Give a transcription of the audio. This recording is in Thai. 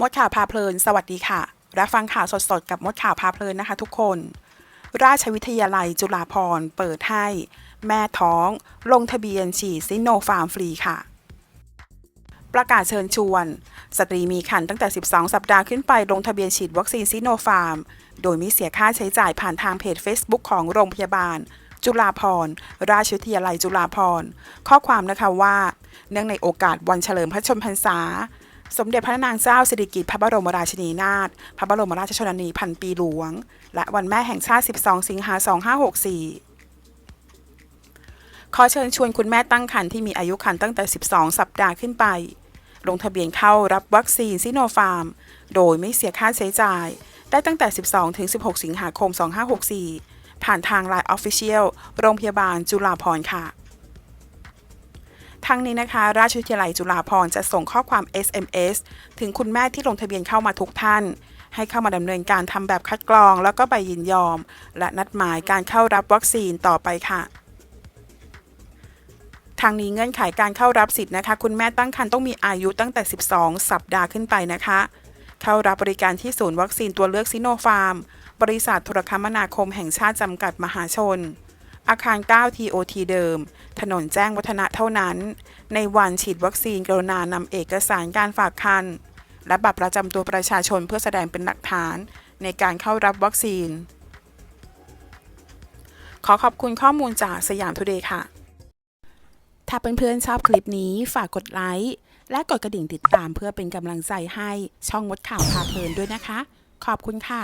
มดข่าวพาเพลิน สวัสดีค่ะ รับฟังข่าวสดๆ กับมดข่าวพาเพลินนะคะทุกคน ราชวิทยาลัยจุฬาภรณ์เปิดให้ แม่ท้อง ลงทะเบียนฉีดซิโนฟาร์มฟรีค่ะ ประกาศเชิญชวน สตรีมีครรภ์ตั้งแต่ 12 สัปดาห์ขึ้นไปลงทะเบียนฉีดวัคซีนซิโนฟาร์ม โดยไม่เสียค่าใช้จ่ายผ่านทางเพจ Facebook ของโรงพยาบาล จุฬาภรณ์ราชวิทยาลัยจุฬาภรณ์ข้อความนะคะว่า เนื่องในโอกาสวันเฉลิมพระชนมพรรษา สมเด็จพระนางเจ้าสิริกิติ์พระบรมราชินีนาถ พระบรมราชชนนีพันปีหลวง และวันแม่แห่งชาติ 12 สิงหา 2564 ขอเชิญชวนคุณแม่ตั้งครรภ์ที่มีอายุครรภ์ตั้งแต่ 12 สัปดาห์ขึ้นไป ลงทะเบียนเข้ารับวัคซีนซิโนฟาร์ม โดยไม่เสียค่าใช้จ่าย ได้ตั้งแต่ 12 ถึง 16 สิงหาคม 2564 ผ่านทาง Line Official โรงพยาบาลจุฬาภรณ์ค่ะ ทั้งนี้นะคะ ราชวิทยาลัยจุฬาภรณ์จะส่งข้อความ SMS ถึงคุณแม่ที่ลงทะเบียนเข้ามาทุกท่าน ให้เข้ามาดำเนินการทำแบบคัดกรอง แล้วก็ใบยินยอม และนัดหมายการเข้ารับวัคซีนต่อไปค่ะทางนี้เงื่อนไขการเข้ารับสิทธิ์นะคะ คุณแม่ตั้งครรภ์ต้องมีอายุตั้งแต่ 12 สัปดาห์ขึ้นไปนะคะ เข้ารับบริการที่ศูนย์วัคซีนตัวเลือกซิโนฟาร์ม บริษัทโทรคมนาคมแห่งชาติจำกัดมหาชน อาคาร 9 TOT เดิม ถนนแจ้งวัฒนะเท่านั้น ในวันฉีดวัคซีนกรุณานำเอกสารการฝากคัน และบัตรประจำตัวประชาชนเพื่อแสดงเป็นหลักฐานในการเข้ารับวัคซีน ขอขอบคุณข้อมูลจากสยามทุเดย์ค่ะ ถ้าเพื่อนๆชอบคลิปนี้ฝากกดไลค์และกดกระดิ่งติดตามเพื่อเป็นกำลังใจให้ช่องมดข่าวพาเพลินด้วยนะคะ ขอบคุณค่ะ